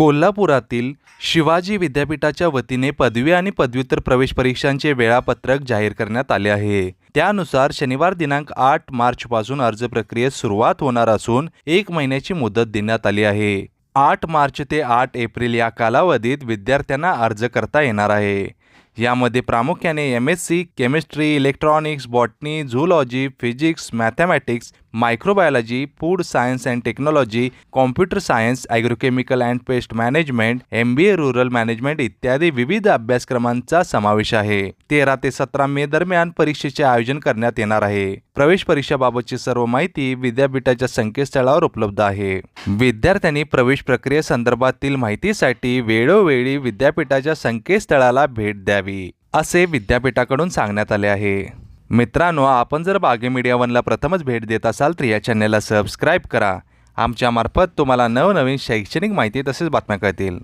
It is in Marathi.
कोल्हापुरातील शिवाजी विद्यापीठाच्या वतीने पदवी आणि पदव्युत्तर प्रवेश परीक्षांचे वेळापत्रक जाहीर करण्यात आले आहे. त्यानुसार शनिवार दिनांक आठ मार्चपासून अर्ज प्रक्रियेस सुरुवात होणार असून एक महिन्याची मुदत देण्यात आली आहे. आठ मार्च ते आठ एप्रिल या कालावधीत विद्यार्थ्यांना अर्ज करता येणार आहे. यामध्ये प्रामुख्याने M S C chemistry electronics botany zoology physics mathematics microbiology food science and technology computer science agrochemical and pest management M B A rural management इत्यादी विविध अभ्यासक्रमांचा समावेश आहे. तेरा ते सतरा मे दरम्यान परीक्षेचे आयोजन करण्यात येणार आहे. प्रवेश परीक्षेबाबतची सर्व माहिती विद्यापीठाच्या संकेतस्थळावर उपलब्ध आहे. विद्यार्थ्यांनी प्रवेश प्रक्रियेसंदर्भातील माहितीसाठी वेळोवेळी विद्यापीठाच्या संकेतस्थळाला भेट द्यावी. असे विद्यापीठाकडून सांगण्यात आले आहे. मित्रांनो आपण जर बागे मीडिया वनला प्रथमच भेट देत असाल तर या चॅनलला सबस्क्राईब करा. आमच्यामार्फत तुम्हाला नवनवीन शैक्षणिक माहिती तसेच बातम्या कळतील.